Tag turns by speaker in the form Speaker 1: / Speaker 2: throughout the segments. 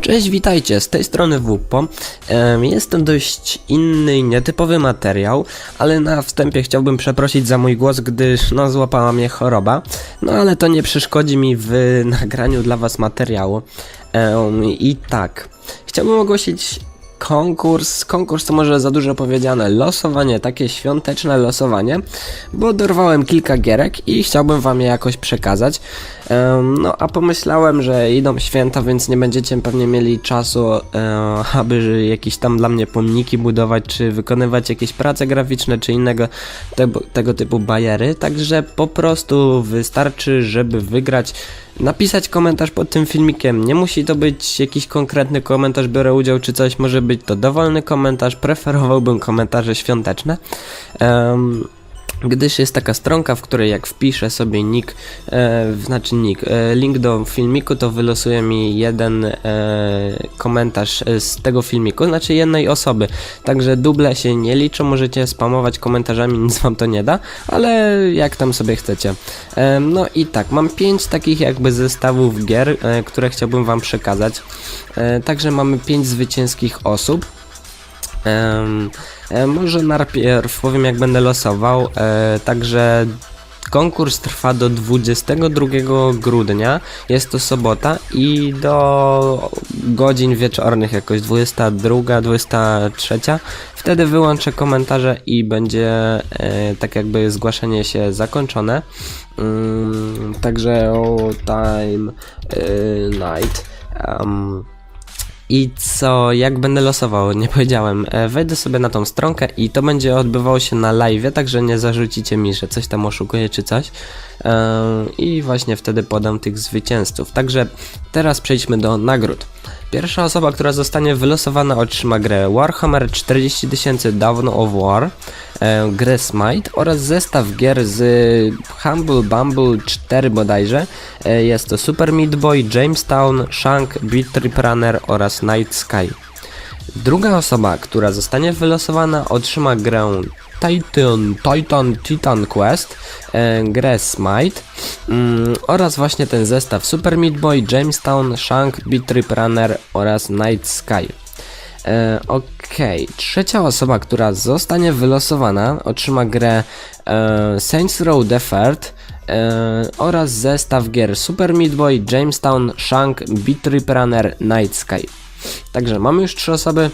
Speaker 1: Cześć, witajcie, z tej strony WUPO. Jest to dość inny i nietypowy materiał, ale na wstępie chciałbym przeprosić za mój głos, gdyż no złapała mnie choroba. No ale to nie przeszkodzi mi w nagraniu dla was materiału. I tak, chciałbym ogłosić konkurs. Konkurs to może za dużo powiedziane. Losowanie, takie świąteczne losowanie, bo dorwałem kilka gierek i chciałbym wam je jakoś przekazać. Em, no a pomyślałem, że idą święta, więc nie będziecie pewnie mieli czasu, e, aby jakieś tam dla mnie pomniki budować, czy wykonywać jakieś prace graficzne, czy innego tego, tego typu bajery. Także po prostu wystarczy, żeby wygrać napisać komentarz pod tym filmikiem. Nie musi to być jakiś konkretny komentarz, biorę udział czy coś, może być to dowolny komentarz. Preferowałbym komentarze świąteczne. Em, gdyż jest taka stronka, w której jak wpiszę sobie nick, e, znaczy nick, e, link do filmiku, to wylosuje mi jeden e, komentarz e, z tego filmiku, znaczy jednej osoby. Także duble się nie liczą, możecie spamować komentarzami, nic wam to nie da, ale jak tam sobie chcecie. E, no i tak, mam pięć takich jakby zestawów gier, e, które chciałbym wam przekazać. E, także mamy pięć zwycięskich osób. E, może najpierw powiem jak będę losował, e, także konkurs trwa do 22 grudnia, jest to sobota i do godzin wieczornych jakoś 22, 23, wtedy wyłączę komentarze i będzie e, tak jakby zgłaszanie się zakończone. Mm, także o time e, night. Um, i co, jak będę losował? Nie powiedziałem. E, Wejdę sobie na tą stronkę i to będzie odbywało się na live, także nie zarzucicie mi, że coś tam oszukuję czy coś. E, I właśnie wtedy podam tych zwycięzców. Także teraz przejdźmy do nagród. Pierwsza osoba, która zostanie wylosowana otrzyma grę Warhammer 40 000 Dawn of War, e, grę Smite oraz zestaw gier z Humble Bumble 4 bodajże. E, jest to Super Meat Boy, Jamestown, Shank, Beat Trip Runner oraz Night Sky. Druga osoba, która zostanie wylosowana, otrzyma grę Titan, Titan, Titan Quest, e, grę Smite mm, oraz właśnie ten zestaw Super Meat Boy, Jamestown, Shank, Beat Trip Runner oraz Night Sky. E, Okej, trzecia osoba, która zostanie wylosowana, otrzyma grę e, Saints Row Third e, oraz zestaw gier Super Meat Boy, Jamestown, Shank, Beat Trip Runner, Night Sky. Także mamy już trzy osoby.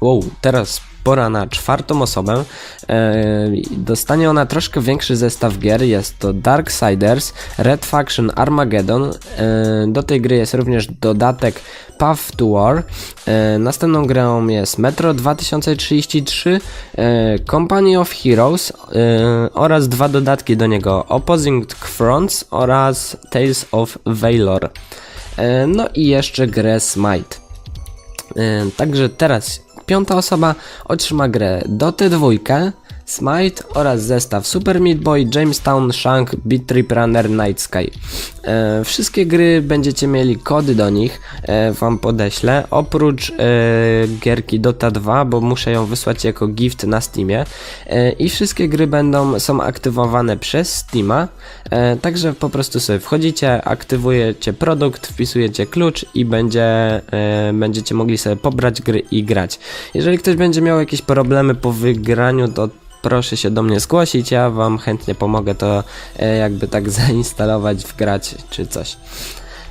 Speaker 1: Wow, teraz pora na czwartą osobę. E, dostanie ona troszkę większy zestaw gier. Jest to Darksiders, Red Faction Armageddon. E, do tej gry jest również dodatek Path to War. E, następną grą jest Metro 2033, e, Company of Heroes oraz dwa dodatki do niego Opposing Fronts oraz Tales of Valor. No i jeszcze grę Smite. Także teraz piąta osoba otrzyma grę. Dotę 2, Smite oraz zestaw Super Meat Boy, Jamestown, Shank, Beat Trip Runner, Night Sky. E, wszystkie gry będziecie mieli kody do nich, e, wam podeślę, oprócz e, gierki Dota 2, bo muszę ją wysłać jako gift na Steamie. E, I wszystkie gry będą, są aktywowane przez Steama, e, także po prostu sobie wchodzicie, aktywujecie produkt, wpisujecie klucz i będzie, e, będziecie mogli sobie pobrać gry i grać. Jeżeli ktoś będzie miał jakieś problemy po wygraniu, to proszę się do mnie zgłosić, ja wam chętnie pomogę to e, jakby tak zainstalować, wgrać czy coś.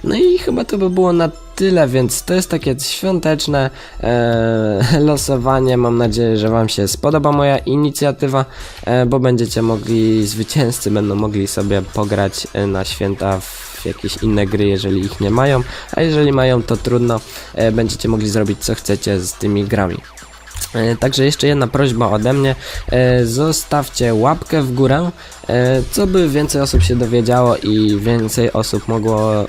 Speaker 1: No i chyba to by było na tyle, więc to jest takie świąteczne e, losowanie. Mam nadzieję, że Wam się spodoba moja inicjatywa, e, bo będziecie mogli, zwycięzcy będą mogli sobie pograć e, na święta w jakieś inne gry, jeżeli ich nie mają, a jeżeli mają, to trudno, e, będziecie mogli zrobić co chcecie z tymi grami. E, Także jeszcze jedna prośba ode mnie. E, Zostawcie łapkę w górę, e, co by więcej osób się dowiedziało i więcej osób mogło,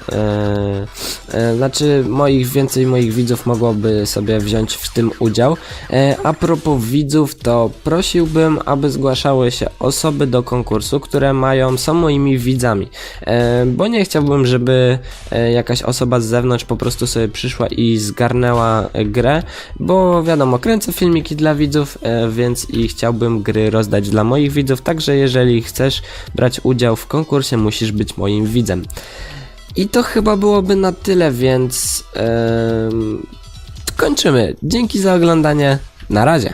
Speaker 1: znaczy moich, więcej moich widzów mogłoby sobie wziąć w tym udział. A propos widzów, to prosiłbym, aby zgłaszały się osoby do konkursu, które mają, są moimi widzami, bo nie chciałbym, żeby jakaś osoba z zewnątrz po prostu sobie przyszła i zgarnęła grę, bo wiadomo, kręcę filmiki dla widzów, e, więc i chciałbym gry rozdać dla moich widzów, także jeżeli chcesz brać udział w konkursie, musisz być moim widzem. I to chyba byłoby na tyle, więc kończymy. Dzięki za oglądanie. Na razie.